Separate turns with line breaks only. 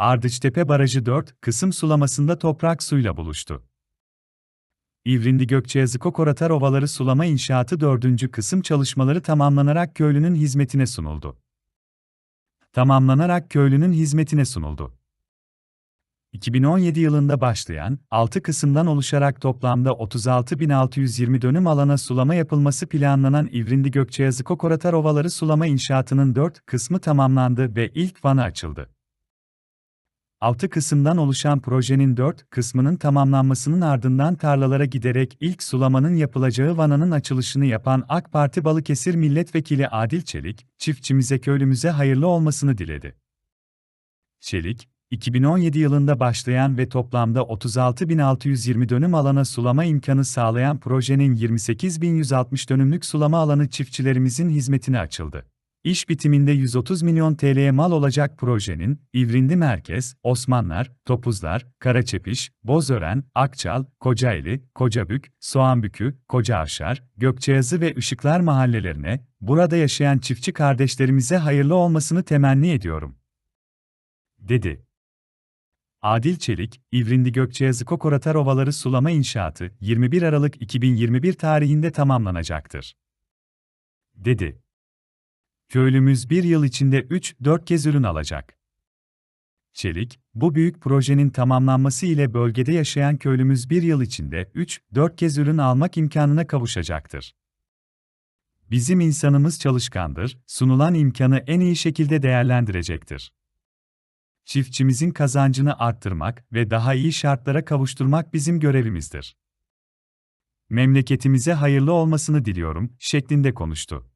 Ardıçtepe Barajı 4 kısım sulamasında toprak suyla buluştu. İvrindi Gökçeazı Kokoratar Ovaları sulama inşaatı 4. kısım çalışmaları tamamlanarak köylünün hizmetine sunuldu. Tamamlanarak köylünün hizmetine sunuldu. 2017 yılında başlayan, 6 kısımdan oluşarak toplamda 36.620 dönüm alana sulama yapılması planlanan İvrindi Gökçeazı Kokoratar Ovaları sulama inşaatının 4 kısmı tamamlandı ve ilk vana açıldı. 6 kısımdan oluşan projenin 4 kısmının tamamlanmasının ardından tarlalara giderek ilk sulamanın yapılacağı vananın açılışını yapan AK Parti Balıkesir Milletvekili Adil Çelik, çiftçimize köylümüze hayırlı olmasını diledi. Çelik, 2017 yılında başlayan ve toplamda 36.620 dönüm alana sulama imkanı sağlayan projenin 28.160 dönümlük sulama alanı çiftçilerimizin hizmetine açıldı. İş bitiminde 130 milyon TL'ye mal olacak projenin, İvrindi Merkez, Osmanlar, Topuzlar, Karaçepiş, Bozören, Akçal, Kocaeli, Kocabük, Soğanbükü, Kocaavşar, Gökçeazı ve Işıklar mahallelerine, burada yaşayan çiftçi kardeşlerimize hayırlı olmasını temenni ediyorum. Dedi. Adil Çelik, İvrindi Gökçeazı Kokoratar Ovaları sulama inşaatı 21 Aralık 2021 tarihinde tamamlanacaktır. Dedi. Köylümüz bir yıl içinde 3-4 kez ürün alacak. Çelik, bu büyük projenin tamamlanması ile bölgede yaşayan köylümüz bir yıl içinde 3-4 kez ürün almak imkanına kavuşacaktır. Bizim insanımız çalışkandır, sunulan imkanı en iyi şekilde değerlendirecektir. Çiftçimizin kazancını arttırmak ve daha iyi şartlara kavuşturmak bizim görevimizdir. Memleketimize hayırlı olmasını diliyorum, şeklinde konuştu.